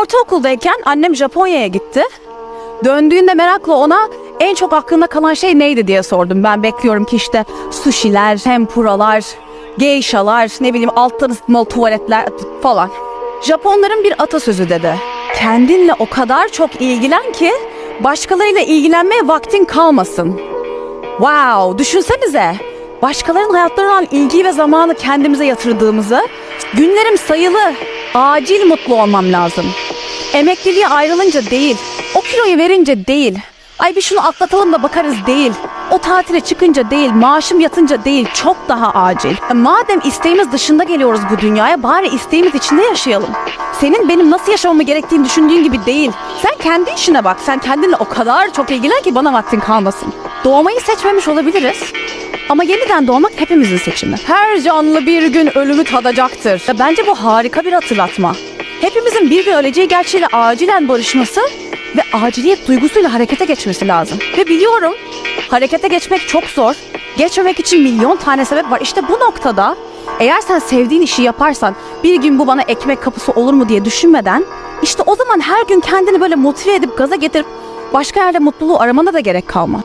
ortaokuldayken annem Japonya'ya gitti. Döndüğünde merakla ona en çok aklında kalan şey neydi diye sordum. Ben bekliyorum ki işte sushiler, tempuralar, geishalar, ne bileyim alttan ısıtmalı tuvaletler falan. Japonların bir atasözü dedi. Kendinle o kadar çok ilgilen ki başkalarıyla ilgilenmeye vaktin kalmasın. Wow, düşünsenize. Başkalarının hayatlarına olan ilgiyi ve zamanı kendimize yatırdığımızı, günlerim sayılı, acil mutlu olmam lazım. Emekliliğe ayrılınca değil, o kiloyu verince değil, ay bir şunu atlatalım da bakarız değil, o tatile çıkınca değil, maaşım yatınca değil, çok daha acil. E, Madem isteğimiz dışında geliyoruz bu dünyaya, bari isteğimiz içinde yaşayalım. Senin benim nasıl yaşamamı gerektiğini düşündüğün gibi değil. Sen kendi işine bak, sen kendinle o kadar çok ilgilen ki bana vaktin kalmasın. Doğmayı seçmemiş olabiliriz. Ama yeniden doğmak hepimizin seçimi. Her canlı bir gün ölümü tadacaktır. Ya Bence bu harika bir hatırlatma. Hepimizin bir gün öleceği gerçeğiyle acilen barışması ve aciliyet duygusuyla harekete geçmesi lazım. Ve biliyorum harekete geçmek çok zor. Geçmemek için milyon tane sebep var. İşte bu noktada eğer sen sevdiğin işi yaparsan bir gün bu bana ekmek kapısı olur mu diye düşünmeden işte o zaman her gün kendini böyle motive edip gaza getirip başka yerde mutluluğu aramana da gerek kalmaz.